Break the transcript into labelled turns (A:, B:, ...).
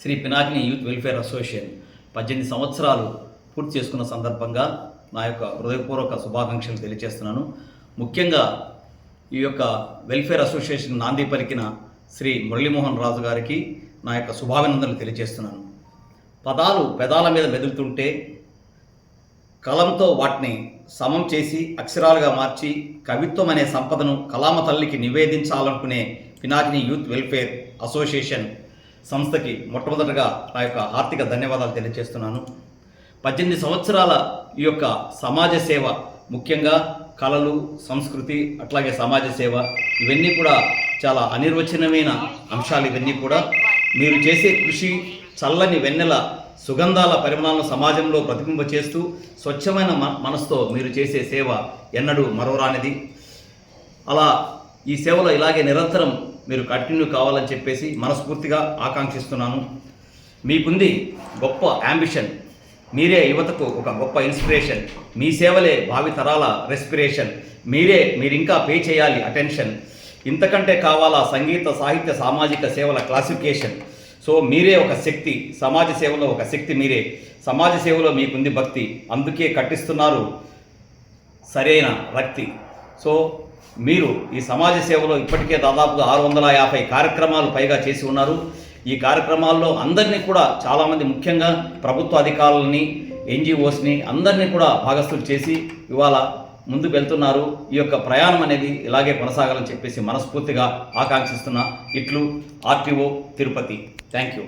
A: Sri Pinakini youth welfare association పద్దెనిమిది సంవత్సరాలు పూర్తి చేసుకున్న సందర్భంగా నా యొక్క హృదయపూర్వక శుభాకాంక్షలు తెలియజేస్తున్నాను. ముఖ్యంగా ఈ యొక్క వెల్ఫేర్ అసోసియేషన్ నాంది పలికిన శ్రీ మురళీమోహన్ రాజు గారికి నా యొక్క శుభాభినందనలు తెలియజేస్తున్నాను. పదాలు పెదాల మీద మెదులుతుంటే కలంతో వాటిని సమం చేసి అక్షరాలుగా మార్చి కవిత్వం అనే సంపదను కలామ తల్లికి నివేదించాలనుకునే పినాకిని యూత్ వెల్ఫేర్ అసోసియేషన్ సంస్థకి మొట్టమొదటగా నా యొక్క ఆర్థిక ధన్యవాదాలు తెలియజేస్తున్నాను. పద్దెనిమిది సంవత్సరాల ఈ యొక్క సమాజ సేవ ముఖ్యంగా కళలు సంస్కృతి అట్లాగే సమాజ సేవ ఇవన్నీ కూడా చాలా అనిర్వచనమైన అంశాలు ఇవన్నీ కూడా. మీరు చేసే కృషి చల్లని వెన్నెల సుగంధాల పరిమాణాలను సమాజంలో ప్రతిబింబ చేస్తూ స్వచ్ఛమైన మనసుతో మీరు చేసే సేవ ఎన్నడూ మరోరానిది అలా ఈ సేవలో ఇలాగే నిరంతరం మీరు కంటిన్యూ కావాలని చెప్పేసి మనస్ఫూర్తిగా ఆకాంక్షిస్తున్నాను. మీకుంది గొప్ప యాంబిషన్ మీరే యువతకు ఒక గొప్ప ఇన్స్పిరేషన్ మీ సేవలే భావితరాల రెస్పిరేషన్ మీరే మీరు ఇంకా పే చేయాలి అటెన్షన్ ఇంతకంటే కావాలా సంగీత సాహిత్య సామాజిక సేవల క్లాసిఫికేషన్ సో మీరే ఒక శక్తి. సమాజ సేవలో ఒక శక్తి మీరే. సమాజ సేవలో మీకుంది భక్తి. అందుకే కట్టిస్తున్నారు సరైన రక్తి. సో మీరు ఈ సమాజ సేవలో ఇప్పటికే దాదాపుగా ఆరు వందల యాభై కార్యక్రమాలు పైగా చేసి ఉన్నారు. ఈ కార్యక్రమాల్లో అందరినీ కూడా చాలామంది ముఖ్యంగా ప్రభుత్వ అధికారులని ఎన్జిఓస్ని అందరినీ కూడా భాగస్థులు చేసి ఇవాళ ముందుకు వెళ్తున్నారు. ఈ యొక్క ప్రయాణం అనేది ఇలాగే కొనసాగాలని చెప్పేసి మనస్ఫూర్తిగా ఆకాంక్షిస్తున్న. ఇట్లు ఆర్టీఓ తిరుపతి. Thank you.